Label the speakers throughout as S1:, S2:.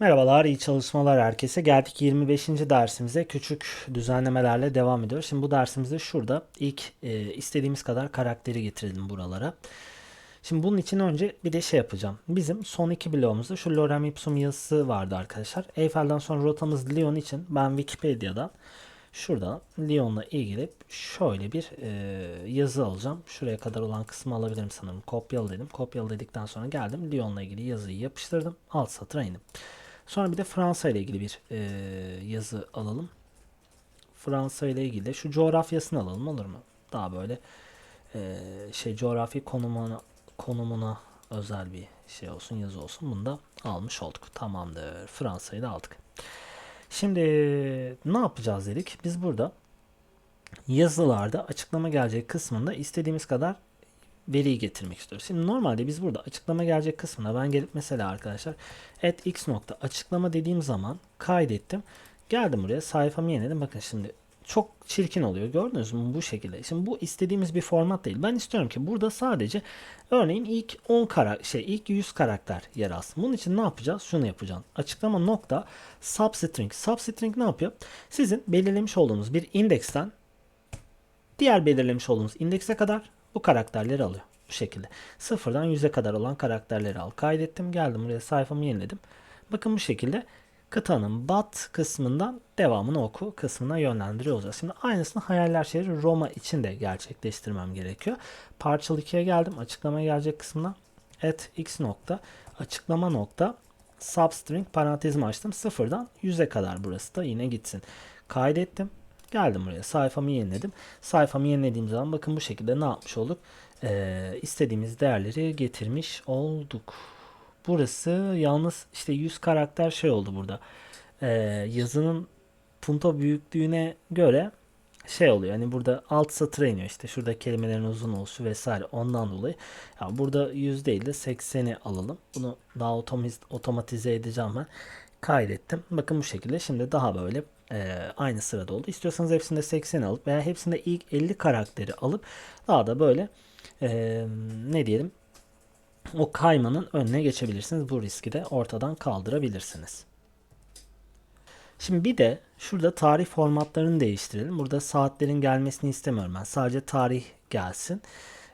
S1: Merhabalar, iyi çalışmalar herkese. Geldik 25. dersimize. Küçük düzenlemelerle devam ediyoruz. Şimdi bu dersimizde şurada ilk e, istediğimiz kadar karakteri getirelim buralara. Şimdi bunun için önce bir de şey yapacağım. Bizim son iki bloğumuzda şu lorem ipsum yazısı vardı arkadaşlar. Eyfel'den sonra rotamız Lyon için ben Wikipedia'dan şurada Lyon'la ilgili şöyle bir e, yazı alacağım. Şuraya kadar olan kısmı alabilirim sanırım. Kopyala dedim. Kopyala dedikten sonra geldim. Lyon'la ilgili yazıyı yapıştırdım. Alt satıra indim. Sonra bir de Fransa ile ilgili bir e, yazı alalım. Fransa ile ilgili şu coğrafyasını alalım olur mu? Daha böyle e, şey coğrafi konumuna konumuna özel bir şey olsun yazı olsun. Bunu da almış olduk. Tamamdır. Fransa'yı da aldık. Şimdi ne yapacağız dedik. Biz burada yazılarda açıklama gelecek kısmında istediğimiz kadar veriyi getirmek istiyoruz. Şimdi normalde biz burada açıklama gelecek kısmına ben gelip mesela arkadaşlar at x nokta açıklama dediğim zaman kaydettim. Geldim buraya sayfamı yeniledim. Bakın şimdi çok çirkin oluyor. Gördünüz mü bu şekilde. Şimdi bu istediğimiz bir format değil. Ben istiyorum ki burada sadece örneğin ilk 10 karakter şey ilk 100 karakter yer alsın. Bunun için ne yapacağız? Şunu yapacağım. Açıklama nokta substring. Substring ne yapıyor? Sizin belirlemiş olduğunuz bir indeksten diğer belirlemiş olduğunuz indekse kadar bu karakterleri alıyor. Bu şekilde. Sıfırdan 100'e kadar olan karakterleri al. Kaydettim. Geldim buraya sayfamı yeniledim. Bakın bu şekilde kıtanın bat kısmından devamını oku kısmına yönlendiriyor olacağız. Şimdi aynısını hayaller şehri Roma için de gerçekleştirmem gerekiyor. Parçalı 2'ye geldim. Açıklama gelecek kısmına at x nokta açıklama nokta substring parantezimi açtım. Sıfırdan 100'e kadar burası da yine gitsin. Kaydettim. Geldim buraya sayfamı yeniledim. Sayfamı yenilediğim zaman bakın bu şekilde ne yapmış olduk? Ee, istediğimiz değerleri getirmiş olduk. Burası yalnız işte 100 karakter şey oldu burada. Ee, yazının punto büyüklüğüne göre şey oluyor. Hani burada alt satıra iniyor işte. Şurada kelimelerin uzun oluşu vesaire ondan dolayı. Ya burada 100 değil de 80'i alalım. Bunu daha otomatize edeceğim ben. Kaydettim. Bakın bu şekilde. Şimdi daha böyle e, aynı sırada oldu. İstiyorsanız hepsinde 80 alıp veya hepsinde ilk 50 karakteri alıp daha da böyle e, ne diyelim o kaymanın önüne geçebilirsiniz. Bu riski de ortadan kaldırabilirsiniz. Şimdi bir de şurada tarih formatlarını değiştirelim. Burada saatlerin gelmesini istemiyorum ben. Sadece tarih gelsin.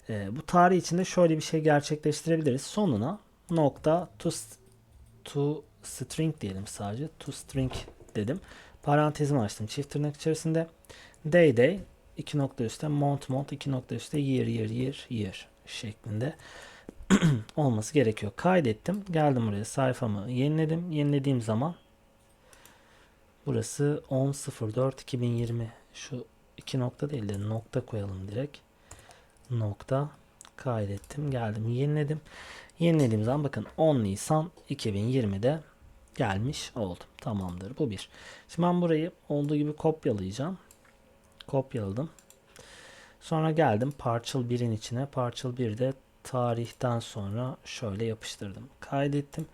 S1: E, bu tarih içinde şöyle bir şey gerçekleştirebiliriz. Sonuna nokta to, to string diyelim sadece. To string dedim. Parantezimi açtım çift tırnak içerisinde. Day day iki nokta üstte month month iki nokta üstte year year year year şeklinde olması gerekiyor. Kaydettim. Geldim buraya sayfamı yeniledim. Yenilediğim zaman burası 10.04.2020 şu iki nokta değil de nokta koyalım direkt. Nokta kaydettim. Geldim yeniledim. Yenilediğim zaman bakın 10 Nisan 2020'de gelmiş oldum. Tamamdır. Bu bir. Şimdi ben burayı olduğu gibi kopyalayacağım. Kopyaladım. Sonra geldim parçal 1'in içine. Parçal 1'de tarihten sonra şöyle yapıştırdım. Kaydettim.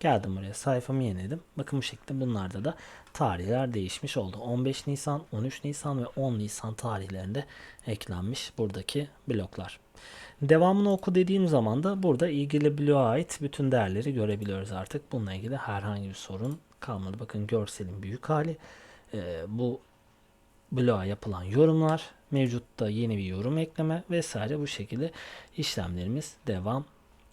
S1: Geldim buraya sayfamı yeniledim. Bakın bu şekilde bunlarda da tarihler değişmiş oldu. 15 Nisan, 13 Nisan ve 10 Nisan tarihlerinde eklenmiş buradaki bloklar. Devamını oku dediğim zaman da burada ilgili bloğa ait bütün değerleri görebiliyoruz artık. Bununla ilgili herhangi bir sorun kalmadı. Bakın görselin büyük hali. Ee, bu bloğa yapılan yorumlar, mevcutta yeni bir yorum ekleme vesaire bu şekilde işlemlerimiz devam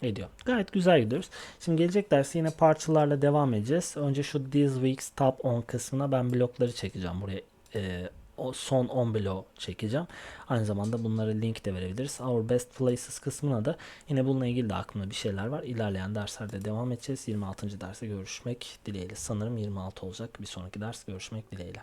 S1: ediyor. Gayet güzel gidiyoruz. Şimdi gelecek dersi yine parçalarla devam edeceğiz. Önce şu this week's top 10 kısmına ben blokları çekeceğim buraya. Ee, o son 10 bloğu çekeceğim. Aynı zamanda bunlara link de verebiliriz. Our Best Places kısmına da yine bununla ilgili de aklımda bir şeyler var. İlerleyen derslerde devam edeceğiz. 26. derste görüşmek dileğiyle. Sanırım 26 olacak. Bir sonraki ders görüşmek dileğiyle.